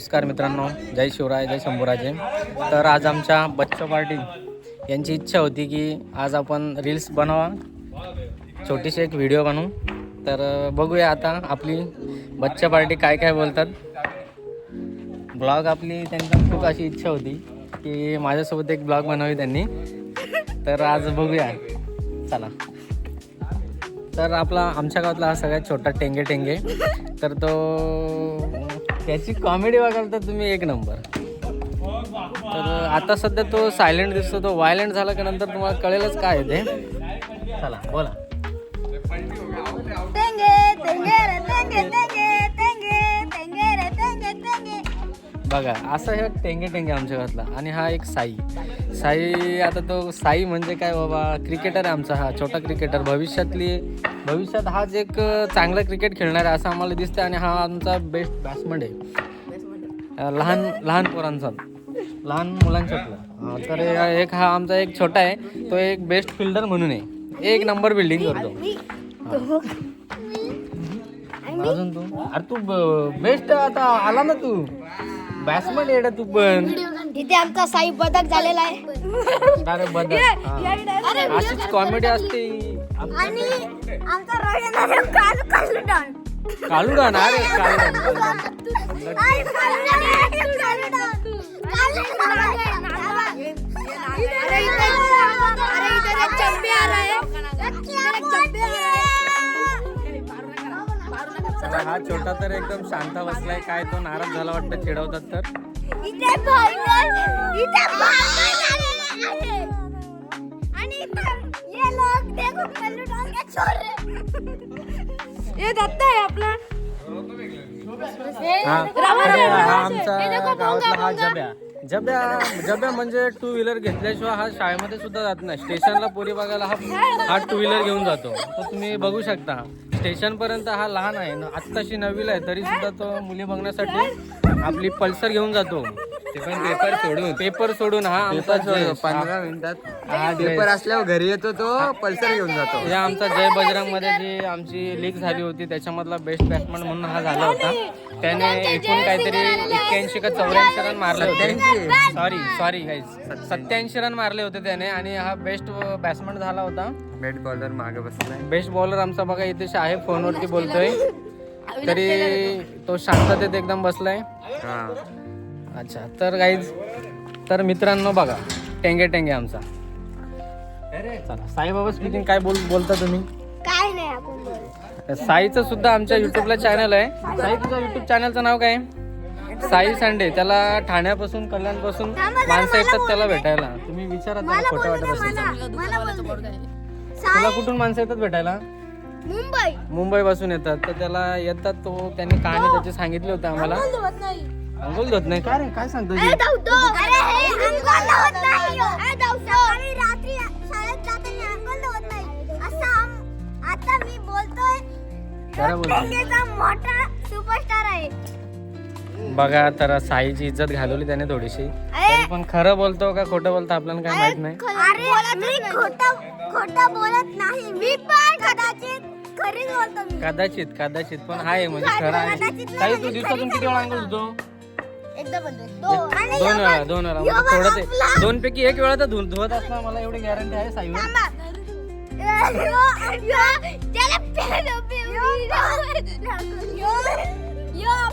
नमस्कार मित्रांनो जय शिवराय जय शंभूराजे. तर आज आमच्या बच्चा पार्टी यांची इच्छा होती की आज आपण रील्स बनवा छोटीशी एक व्हिडिओ बनवू. तर बघूया आता आपली बच्चा पार्टी काय काय बोलतात. ब्लॉग आपली त्यांची खूप अशी इच्छा होती की माझ्यासोबत एक ब्लॉग बनवावी त्यांनी. तर आज बघूया. चला. तर आपला आमच्या गावातला हा सगळ्यात छोटा टेंगे टेंगे. तर तो त्याची कॉमेडी बघाल तर तुम्ही एक नंबर तर आता सध्या तो सायलेंट दिसतो तो व्हायलेंट झाला की नंतर तुम्हाला कळेलच काय आहे ते. चला बोला. बघा असं हे टेंगे टेंगे आमच्या घरातला. आणि हा एक साई. साई आता तो साई म्हणजे काय बाबा? क्रिकेटर आहे आमचा हा छोटा क्रिकेटर भविष्यातली भविष्यात हाच एक चांगला क्रिकेट खेळणार आहे असं आम्हाला दिसतं आणि हा आमचा बेस्ट बॅट्समन आहे. लहान लहान पोरांचा. लहान मुलांच्यातला तर एक हा आमचा एक छोटा आहे. तो एक बेस्ट फिल्डर म्हणून आहे. एक नंबर बिल्डिंग करतो. अजून तू? अरे तू बेस्ट आता आला ना तू. बॅट्समन येडा तू पण. इथे आमचा साई बदक झालेला आहे. अरे बदल अरे अशीच कॉमेडी असते. आणि आमचा रोशन कालू कालू डान कालू डान अरे कालू डान आई कालू डान कालू डान अरे इथे अरे इथे चंपी आ रहा है चला, हा छोटा तर एकदम शांत बसलाय. काय तो नाराज झाला वाटतं चिडवतात तर. आहे. दत्ता है अपना हा अरे, हा आमचा गावातला हा जब्या. जब्या जब्या म्हणजे टू व्हीलर घेतल्याशिवाय हा शाळेमध्ये सुद्धा जात नाही. स्टेशनला पोरी बघायला हा हा टू व्हीलर घेऊन जातो. तुम्ही बघू शकता. स्टेशन पर्यंत हा लहान आहे. ना आत्ताशी नवीला आहे तरी सुद्धा तो मुली बघण्यासाठी आपली पल्सर घेऊन जातो. ते पण पेपर सोडून पेपर सोडून हा आमचा जय- पंधरा मिनिटात. हा पेपर असल्यावर घरी येतो तो पल्सर घेऊन जातो. या आमचा जय बजरंगमध्ये जी आमची लीग झाली होती त्याच्यामधला बेस्ट बॅट्समन म्हणून हा झाला होता. त्याने एकूण काहीतरी एक्क्याऐंशी का चौऱ्याऐंशी रन मारले होते. सॉरी सॉरी गाईज सत्याऐंशी रन मारले होते त्याने आणि हा बेस्ट बॅट्समन झाला होता. बॅट बॉलर मागे बसलाय. बेस्ट बॉलर आमचा बघा इथे आहे फोनवरती बोलतोय. तरी तो शांततेत एकदम बसलाय. हा. अच्छा तर गाईज तर मित्रांनो बघा टेंगे टेंगे आमचा. चला साईबाबा स्पीकिंग काय बोल बोलता तुम्ही? काय नाही आपण. साईचं सुद्धा आमच्या युट्यूबला चॅनल आहे. साई तुझ्या युट्यूब चॅनलचं नाव काय? आहे? साई संडे. त्याला ठाण्यापासून कल्याणपासून माणसं येतात त्याला भेटायला. तुम्ही विचारा त्याला खोटं वाटत असेल. तर. मला बोलू दे. तुला कुठून माणसं येतात भेटायला? मुंबई. मुंबई पासून येतात. तर त्याला येतात तो त्यांनी कहाणी त्याची सांगितली होती आम्हाला. नाही. अंघोल धुत नाही. का रे काय सांगतो अरे धावतो. अरे हे अंगाला होत नाही. अरे धावतो. आणि रात्री शाळेत जाताना अंगाला होत नाही. असं आम- आता मी बोलतोय खरं बोलतो. टेंगेचा मोठा सुपरस्टार आहे. बघा तर साईची इज्जत घालवली त्याने थोडीशी. तरी पण खरं बोलतो का खोटं बोलतो आपल्याला काय माहीत नाही. अरे मी खोटं खोटं बोलत नाही. मी पण कदाचित खरीच बोलतो मी. कदाचित कदाचित. पण आहे म्हणजे खरं आहे. ताई तू दिवसातून किती वेळा अंघोळ धुतो? एकदा दोन. वेळा दोन वेळा. म्हणजे थोडं ते दोन पैकी एक वेळा तर धु धुवत असणार मला एवढी गॅरंटी आहे आपला-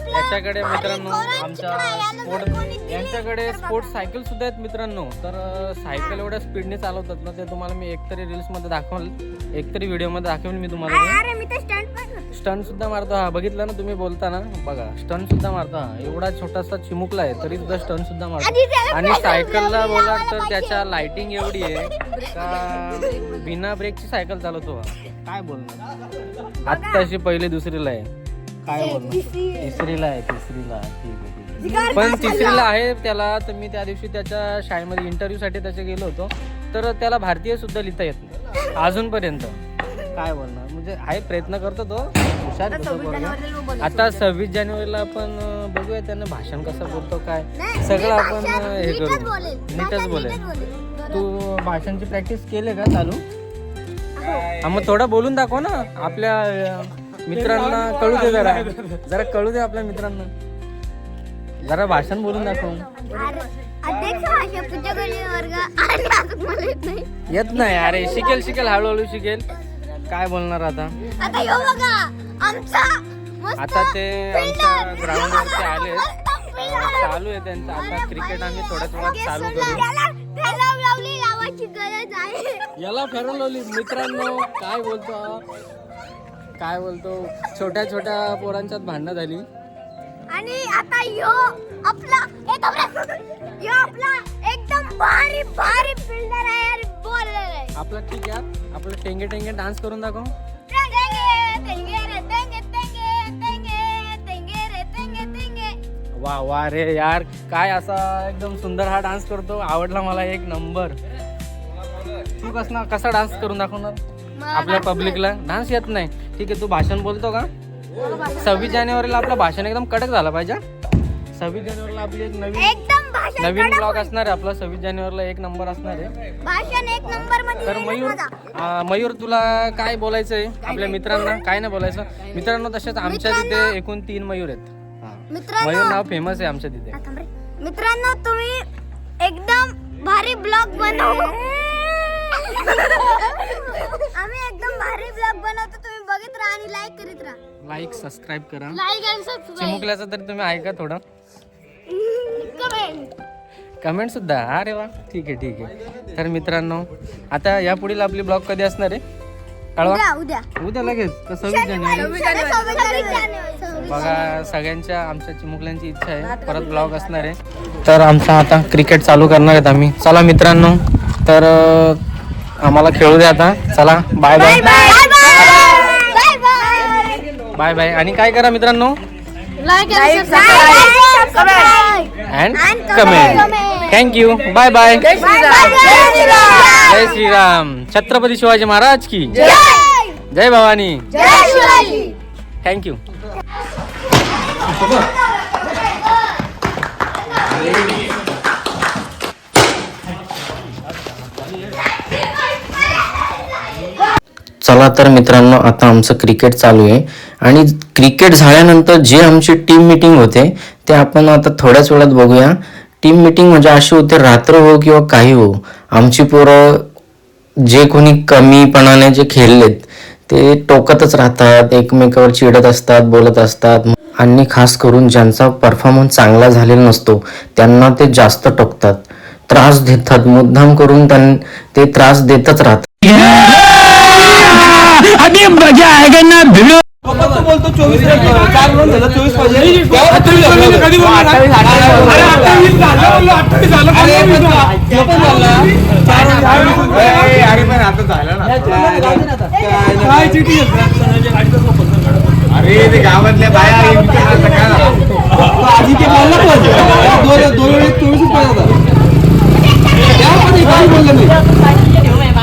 याच्याकडे मित्रांनो आमच्या स्पोर्ट यांच्याकडे तर स्पोर्ट्स सायकल सुद्धा आहेत मित्रांनो. तर अं, सायकल एवढ्या स्पीडने चालवतात ना ते तुम्हाला मी एकतरी रील्समध्ये दाखवल एकतरी व्हिडिओमध्ये दाखवेल मी तुम्हाला. ते. अरे मी तर स्टंट पण करतो. स्टन सुद्धा मारतो. हा बघितलं ना तुम्ही बोलताना? बघा स्टन सुद्धा मारतो. हा एवढा छोटासा चिमुकला आहे तरी सुद्धा स्टन सुद्धा मारतो. आणि सायकलला बोला तर. त्याच्या लाइटिंग एवढी आहे का बिना ब्रेकची सायकल चालवतो हा. काय बोलणार? आत्ताशी पहिली दुसरीला आहे. काय बोलणार? तिसरीला आहे तिसरीला ठीक आहे पण तिसरीला आहे त्याला तर मी त्या दिवशी त्याच्या शाळेमध्ये इंटरव्ह्यू साठी त्याचे गेलो होतो. तर त्याला भारतीय सुद्धा लिहिता येत नाही. अजूनपर्यंत. काय बोलणार? म्हणजे आहे प्रयत्न करतो तो. हुशार आहे तसं पोरगा. आता सव्वीस जानेवारीला आपण अं, बघूया त्यानं भाषण कसं बोलतो काय? नाही, सगळं मी आपण अं, हे नीटच करू बोलेल. नीटच भाषण बोलेल. नीटच बोलेल. तू भाषणची प्रॅक्टिस केली का चालू? हा. मग थोडं बोलून दाखव ना. आपल्या अं, मित्रांना कळू दे जरा. जरा कळू दे आपल्या मित्रांना. जरा भाषण बोलून दाखव. अरे, अध्यक्ष भाषा पूजगणी वर्ग. आणि अजून मला येत नाही. येत नाही. अरे शिकेल शिकेल हळूहळू शिकेल. काय बोलणार आता? आता यो बघा आमचा आता ते आमच्या यो वरती आले. चालू आहे त्यांचं. आता क्रिकेट आम्ही थोड्याच वेळात चालू करू. लावली याला फेरवली मित्रांनो काय बोलतो? काय बोलतो? छोट्या छोट्या पोरांच्यात भांडणं झाली. आणि आता यो आपला. यो आपला एकदम भारी भारी फिल्डर आहे आहे. आपलं ठीक आहे आपलं टेंगे टेंगे डान्स करून दाखव. वा वा रे यार काय असा एकदम सुंदर हा डान्स करतो. आवडला मला एक नंबर. तू कसं कसा डान्स करून दाखवणार? आपल्या पब्लिकला? डान्स येत नाही. ठीक आहे तू भाषण बोलतो का? सव्वीस जानेवारीला आपलं भाषण एकदम कडक झालं पाहिजे. सव्वीस जानेवारीला आपली एक नवीन भाषण नवीन ब्लॉग. असणार आहे आपला सव्वीस जानेवारीला एक नंबर असणार आहे. भाषण एक नंबरमध्ये तर येईल मयूर. आ, मयूर तुला काय बोलायचं आहे आपल्या मित्रांना काय नाही बोलायचं. मित्रांनो तसेच आमच्या तिथे एकूण तीन मयूर आहेत. हा. मित्रांनो मयूर नाव फेमस आहे आमच्या तिथे. हा, थांब रे. मित्रांनो तुम्ही एकदम भारी ब्लॉग बनवू. आम्ही एकदम भारी ब्लॉग बनवतो. तुम्ही बघत राहा आणि लाईक करीत राहा. लाईक सबस्क्राईब करा. लाईक आणि सबस्क्राईब चिमुकल्याचं तरी तुम्ही ऐका थोडं. कमेंट कमेंट सुद्धा. अरे वा. ठीक आहे ठीक आहे. तर मित्रांनो आता या पुढील आपली ब्लॉग कधी असणार आहे? कळवा. उद्या उद्या. लगेच. सव्वीस जानेवारी. बघा सगळ्यांच्या आमच्या चिमुकल्यांची इच्छा आहे. परत ब्लॉग असणार आहे. तर आमचा आता क्रिकेट चालू करणार आहेत आम्ही. चला मित्रांनो तर आम्हाला खेळू द्या आता. चला bye bye bye bye bye bye bye आणि काय करा मित्रांनो? लाईक आणि subscribe and And comment comment. Thank you bye bye जय श्रीराम जय श्रीराम छत्रपती शिवाजी महाराज की जय जय भवानी जय शिवाजी थँक्यू चला तर मित्रांनो आता आमचं क्रिकेट चालू आहे. आणि क्रिकेट झाल्यानंतर जे आमची टीम मिटिंग होते ते आपण आता थोड्याच वेळात बघूया. टीम मिटिंग म्हणजे अशी होते रात्र हो किंवा काही हो आमची पोरं जे कोणी कमीपणाने जे खेळलेत ते टोकतच राहतात एकमेकावर चिडत असतात बोलत असतात. आणि खास करून ज्यांचा परफॉर्मन्स चांगला झालेला नसतो त्यांना ते जास्त टोकतात. त्रास देतात मुद्दाम करून त्यां ते त्रास देतच राहतात. बोलतो चोवीस चार रन झालं चोवीस पाहिजे कधी अठ्ठावीस झालं अठ्ठावीस झालं अरे पण आता झालं ना काय चिठी अरे ते गावातल्या बाया हे विचारायचं काय झालं? आधी ते बोलला पण दोन दोन वेळेस चोवीसच पाहिजे होता त्यामध्ये काही बोललं नाही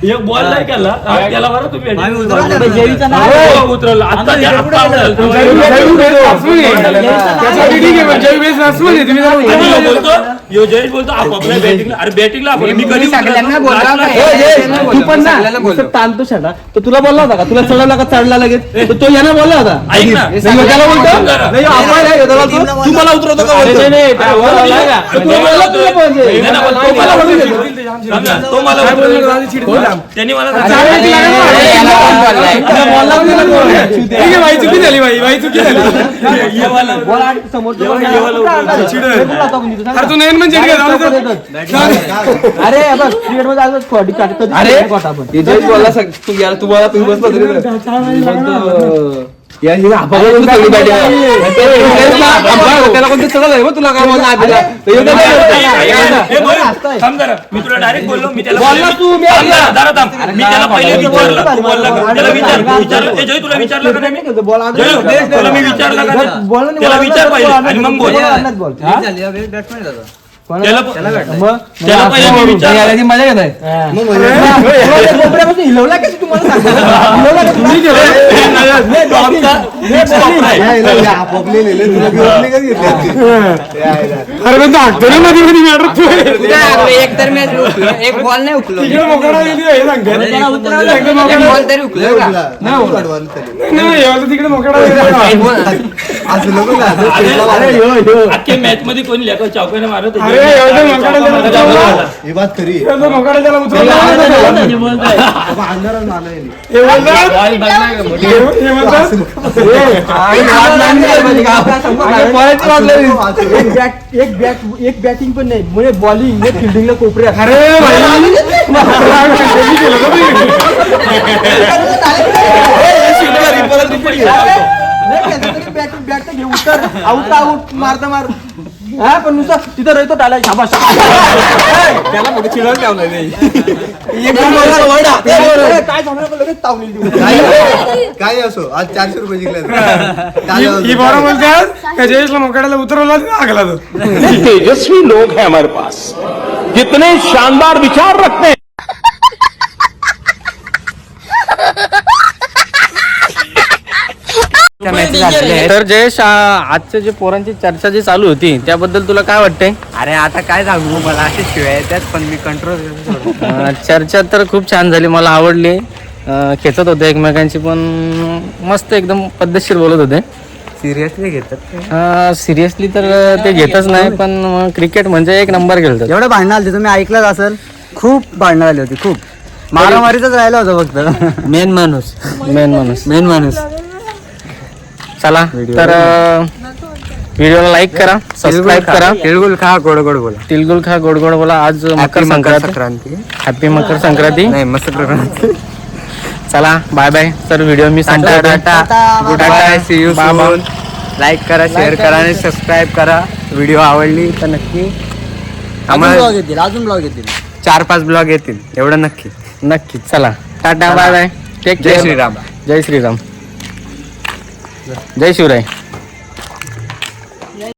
एक बॉल नाही केला त्याला बरं तुम्ही हो, उतरवलं आता त्या- आता आवडेल. आणि ह्यो बोलतो ह्यो जयेश बोलतो आपापल्या बॅटिंगला अरे बॅटिंगला आपण मी कधी सगळ्यांना बोलला उतरवलं? काय? ए, ए, तू पण ना सगळ्याला बोललो. नुसतं ताणतो छाटा तर तुला बोलला होता का तुला चढवला का चढला लगेच तर तो यानं बोलला होता ऐक ना. नाही, ह्यो त्याला बोलतो जरा. नाही, ह्यो आपण आहे, ह्यो त्याला बोलतो, तू मला उतरवतो का बोलतो? नाही, नाही, हा, बोलला नाही का? तो तुला बोलला तुला पाहिजे. नाही, नाही, बोल, तो मला बोलू उतरवलं. देतो. समजा, तो मला उतरवलं. त्यांनी मला? अरे, चुकी झाली चुकी झाली. बघ क्रिकेटमध्ये बोलला तू यार तू बोला तुम्ही बसला तुला काय बोलला आधीला. तर एवढं काय बोलतो? हे बोल. थांब जरा. मी तुला डायरेक्ट बोललो मी त्याला बोलला पहिले- तू, मी थांब. जरा, जरा थांब. मी त्याला पहिले विचारलं तू बोलला का? त्याला विचार विचारलं ए, जय तुला विचारलं का नाही मी? बोल आधी जय, बोल. तुला मी विचारलं का नाही? बोल नाही, त्याला बोल, विचार बोल, पहिले बोल, आणि मग बोल बोल, बोल, बोल. हा? झाली, अबे, batsman आहे दादा. त्याला मग त्याला पहिले मी विचारलं. याला ती मजा घेत आहे. कोपऱ्यापासून हिलवला कसं तुम्हाला सांगतो हिलवला कसं? तुम्ही केलं? नाही, टॉपचा fix stop आहे. अरे पण तो हाकतो ना मध्ये मध्ये मॅटर? तू एक तर मॅच एक बॉल नाही उकलो तिकडे मोकळा गेली हे सांगते एकदा मोकळा बॉल तरी उकलो का नाही एवढं तिकडे मोकळा गेली. अरे ह्यो, ह्यो. अख्ख्या मॅच मध्ये कोणी लेखा चौकाने मारत होते. अरे ही बात खरी. आहे. बाबा अंधारात एक बॅट एक बॅट एक बॅटिंग पण नाही. म्हणजे बॉलिंग एक फिल्डिंगला कोपऱ्यात अरे? बॅट बॅट घे उतर. आउट आउट मारता मार. हा पण नुसतं तिथं राहतो टाला शाबास. त्याला मोठे चिडवून ठेवलं नाही काय झालं लगेच तावली काय असो आज चारशे रुपये जिंकले ही- बरं बोलतात का जयेशला मोकळ्याला उतरवला आगला तो. तेजस्वी लोग हैं हमारे पास। कितने शानदार विचार रखते हैं तर जयेश आ- आजच्या जे पोरांची चर्चा जी चालू होती त्याबद्दल तुला काय वाटतंय? अरे आता काय सांगू? मला असे शिवाय त्यात पण मी कंट्रोल चर्चा तर खूप छान झाली मला आवडली. खेचत होते एकमेकांची पण मस्त एकदम पद्धतशीर बोलत होते. सिरियसली घेतात सिरियसली तर ते घेतच नाही पण क्रिकेट म्हणजे एक नंबर खेळतात. एवढं भांडणं आलं तुम्ही ऐकलंच असेल. खूप भांडणं आली होती खूप. मारामारीच राहिलं होतं फक्त. मेन माणूस. मेन माणूस. मेन माणूस. चला तर व्हिडिओला लाईक करा सबस्क्राईब करा. तिळगुळ खा गोड गोड बोला. तिलगुल खा गोड गोड बोला. आज मकर संक्रांत. संक्रांती. हॅपी मकर संक्रांती. नाही संक्रांती चला बाय बाय तर व्हिडिओ मी टाटा संपवतो. Tata. Good bye see you. Like करा शेअर करा आणि सबस्क्राईब करा. व्हिडिओ आवडली तर नक्की आम्हाला येतील अजून ब्लॉग येतील. चार पाच ब्लॉग येतील. एवढं नक्की. नक्की. चला. टाटा बाय बाय टेक जय श्रीराम. जय श्रीराम. जय शिवराय.